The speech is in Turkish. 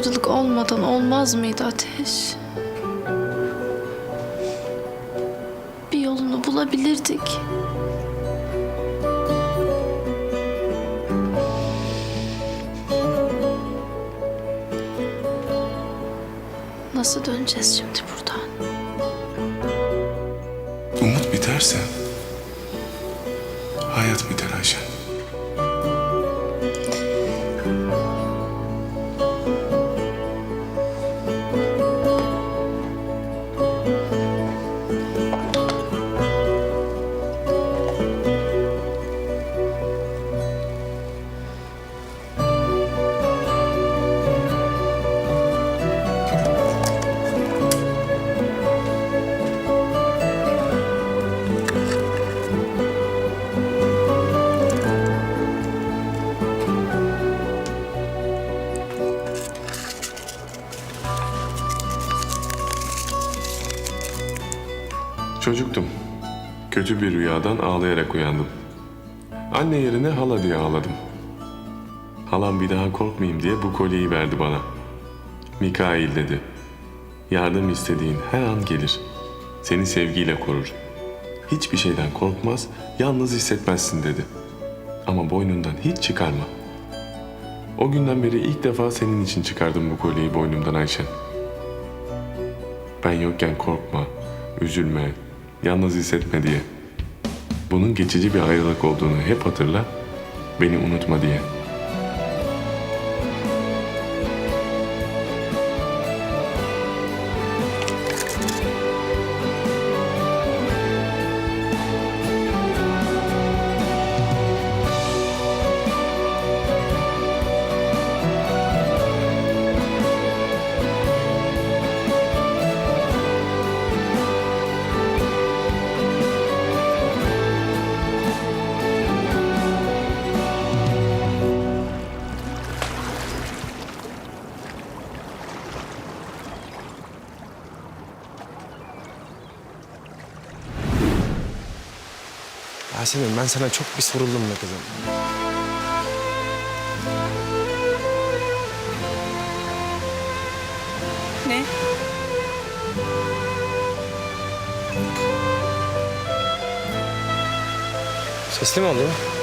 Ayrılık olmadan olmaz mıydı Ateş? Bir yolunu bulabilirdik. Nasıl döneceğiz şimdi buradan? Umut biterse hayat biter Ayşen. Çocuktum. Kötü bir rüyadan ağlayarak uyandım. Anne yerine hala diye ağladım. Halam bir daha korkmayayım diye bu kolyeyi verdi bana. Mikail dedi. Yardım istediğin her an gelir. Seni sevgiyle korur. Hiçbir şeyden korkmaz, yalnız hissetmezsin dedi. Ama boynundan hiç çıkarma. O günden beri ilk defa senin için çıkardım bu kolyeyi boynumdan Ayşen. Ben yokken korkma, üzülme, yalnız hissetme diye. Bunun geçici bir ayrılık olduğunu hep hatırla, beni unutma diye. Yasemin ben sana çok bir soruldum be kızım. Ne? Sesli mi oluyor?